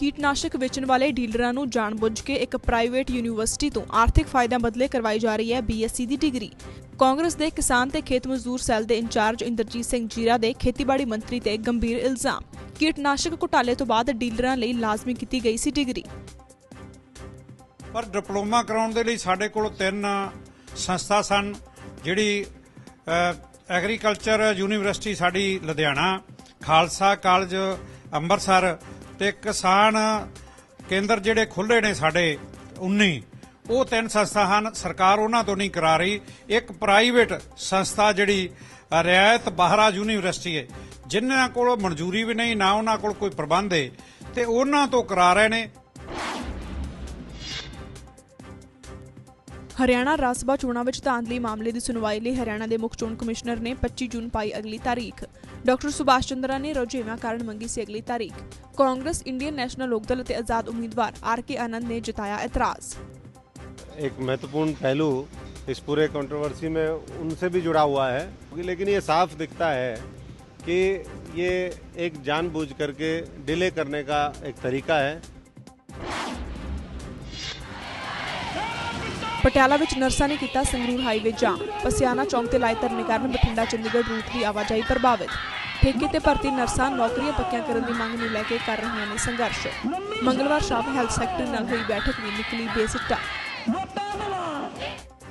ਕੀਟਨਾਸ਼ਕ ਵੇਚਣ ਵਾਲੇ ਡੀਲਰਾਂ ਨੂੰ ਜਾਣਬੁੱਝ ਕੇ ਇੱਕ ਪ੍ਰਾਈਵੇਟ ਯੂਨੀਵਰਸਿਟੀ ਤੋਂ ਆਰਥਿਕ ਫਾਇਦਾ ਬਦਲੇ ਕਰਵਾਈ ਜਾ ਰਹੀ ਹੈ ਬੀਐਸਸੀ ਦੀ ਡਿਗਰੀ। ਕਾਂਗਰਸ ਦੇ ਕਿਸਾਨ ਤੇ ਖੇਤ ਮਜ਼ਦੂਰ ਸੈੱਲ ਦੇ ਇੰਚਾਰਜ ਇੰਦਰਜੀਤ ਸਿੰਘ ਜੀਰਾ ਦੇ ਖੇਤੀਬਾੜੀ ਮੰਤਰੀ ਤੇ ਗੰਭੀਰ ਇਲਜ਼ਾਮ। ਕੀਟਨਾਸ਼ਕ ਘੁਟਾਲੇ ਤੋਂ ਬਾਅਦ ਡੀਲਰਾਂ ਲਈ ਲਾਜ਼ਮੀ ਕੀਤੀ ਗਈ ਸੀ ਡਿਗਰੀ। ਪਰ ਡਿਪਲੋਮਾ ਕਰਾਉਣ ਦੇ ਲਈ ਸਾਡੇ ਕੋਲ ਤਿੰਨ ਸੰਸਥਾ ਸਨ, ਜਿਹੜੀ ਐਗਰੀਕਲਚਰ ਯੂਨੀਵਰਸਿਟੀ ਸਾਡੀ ਲੁਧਿਆਣਾ, ਖਾਲਸਾ ਕਾਲਜ, ਅੰਮ੍ਰਿਤਸਰ ਤੇ ਕਿਸਾਨ ਕੇਂਦਰ ਜਿਹੜੇ ਖੁੱਲੇ ਨੇ ਸਾਡੇ 19 ਉਹ ਤਿੰਨ ਸੰਸਥਾ ਹਨ। ਸਰਕਾਰ ਉਹਨਾਂ ਤੋਂ ਨਹੀਂ ਕਰਾ ਰਹੀ। ਇੱਕ ਪ੍ਰਾਈਵੇਟ ਸੰਸਥਾ ਜਿਹੜੀ, ਰਿਆਇਤ ਬਾਹਰਾ ਯੂਨੀਵਰਸਿਟੀ ਹੈ। ਜਿਨ੍ਹਾਂ ਕੋਲ ਮਨਜ਼ੂਰੀ ਵੀ ਨਹੀਂ, ਨਾ ਉਹਨਾਂ ਕੋਲ ਕੋਈ ਪ੍ਰਬੰਧ ਹੈ। ਤੇ ਉਹਨਾਂ ਤੋਂ ਕਰਾ ਰਹੇ ਨੇ। ਹਰਿਆਣਾ ਰਾਜ ਸਭਾ ਚੋਣਾਂ ਵਿੱਚ ਧਾਂਦਲੀ ਮਾਮਲੇ ਦੀ ਸੁਣਵਾਈ ਲਈ ਹਰਿਆਣਾ ਦੇ ਮੁੱਖ ਚੋਣ ਕਮਿਸ਼ਨਰ ਨੇ 25 ਜੂਨ ਪਾਈ ਅਗਲੀ ਤਾਰੀਖ ਡਾਕਟਰ ਸੁਭਾਸ਼ ਚੰਦਰਾ ਨੇ ਰੁਝੇਵਾਂ ਕਾਰਨ ਮੰਗੀ ਸੀ ਅਗਲੀ ਤਾਰੀਖ ਕਾਂਗਰਸ ਇੰਡੀਅਨ ਨੈਸ਼ਨਲ ਲੋਕਦਲ ਅਤੇ ਆਜ਼ਾਦ ਉਮੀਦਵਾਰ ਆਰ ਕੇ ਆਨੰਦ ਨੇ ਜਤਾਇਆ ਇਤਰਾਜ਼ एक महत्वपूर्ण पहलू इस पूरे कंट्रोवर्सी में उनसे भी जुड़ा हुआ है लेकिन ये साफ दिखता है कि ये एक जानबूझ करके डिले करने का एक तरीका है ਪਟਿਆਲਾ ਵਿੱਚ ਨਰਸਾਂ ਨੇ ਕੀਤਾ ਸੰਗਰੂਰ ਹਾਈਵੇ ਜਾਮ। ਪਸਿਆਣਾ ਚੌਂਕ ਤੇ ਲਾਏ ਧਰਨੇ ਕਾਰਨ ਬਠਿੰਡਾ ਚੰਡੀਗੜ੍ਹ ਰੂਟ ਦੀ ਆਵਾਜਾਈ ਪ੍ਰਭਾਵਿਤ। ਠੇਕੇ ਤੇ ਭਰਤੀ ਨਰਸਾਂ ਨੌਕਰੀਆਂ ਪੱਕੀਆਂ ਕਰਨ ਦੀ ਮੰਗ ਨੂੰ ਲੈ ਕੇ ਕਰ ਰਹੀਆਂ ਨੇ ਸੰਘਰਸ਼। ਮੰਗਲਵਾਰ ਸ਼ਾਮ ਹੈਲਥ ਸੈਕਟਰੀ ਨਾਲ ਹੋਈ ਬੈਠਕ ਵੀ ਨਿਕਲੀ ਬੇਸਿੱਟਾ।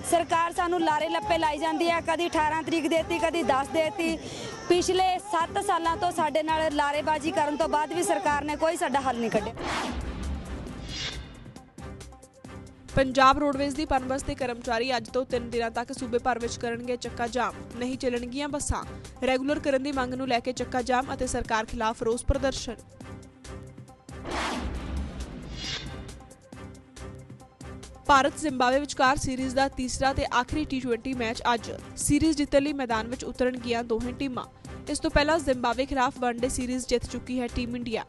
ਸਰਕਾਰ ਸਾਨੂੰ ਲਾਰੇ ਲੱਪੇ ਲਾਈ ਜਾਂਦੀ ਹੈ ਕਦੀ 18 ਤਰੀਕ ਦੇਤੀ, ਕਦੀ 10 ਦੇਤੀ। ਪਿਛਲੇ 7 ਸਾਲਾਂ ਤੋਂ ਸਾਡੇ ਨਾਲ ਲਾਰੇਬਾਜ਼ੀ ਕਰਨ ਤੋਂ ਬਾਅਦ ਵੀ ਸਰਕਾਰ ਨੇ ਕੋਈ ਸਾਡਾ ਹੱਲ ਨਹੀਂ ਕੱਢਿਆ। ਪੰਜਾਬ ਰੋਡਵੇਜ਼ ਦੀ ਪਨਬਸ ਦੇ ਕਰਮਚਾਰੀ ਅੱਜ ਤੋਂ 3 ਦਿਨਾਂ ਤੱਕ ਸੂਬੇ ਭਰ ਵਿੱਚ ਕਰਨਗੇ ਚੱਕਾ ਜਾਮ ਨਹੀਂ ਚੱਲਣਗੀਆਂ ਬੱਸਾਂ। ਰੈਗੂਲਰ ਕਰਨ ਦੀ ਮੰਗ ਨੂੰ ਲੈ ਕੇ ਚੱਕਾ ਜਾਮ ਅਤੇ ਸਰਕਾਰ ਖਿਲਾਫ ਰੋਸ ਪ੍ਰਦਰਸ਼ਨ। ਭਾਰਤ ਜ਼ਿੰਬਾਬਵੇ ਵਿਚਕਾਰ ਸੀਰੀਜ਼ ਦਾ ਤੀਸਰਾ ਤੇ ਆਖਰੀ ਟੀ20 ਮੈਚ ਅੱਜ ਸੀਰੀਜ਼ ਜਿੱਤਣ ਲਈ ਮੈਦਾਨ ਵਿੱਚ ਉਤਰਨਗੀਆਂ ਦੋਹੇ ਟੀਮਾਂ। ਇਸ ਤੋਂ ਪਹਿਲਾਂ ਜ਼ਿੰਬਾਬਵੇ ਖਿਲਾਫ ਵਨਡੇ ਸੀਰੀਜ਼ ਜਿੱਤ ਚੁੱਕੀ ਹੈ ਟੀਮ ਇੰਡੀਆ।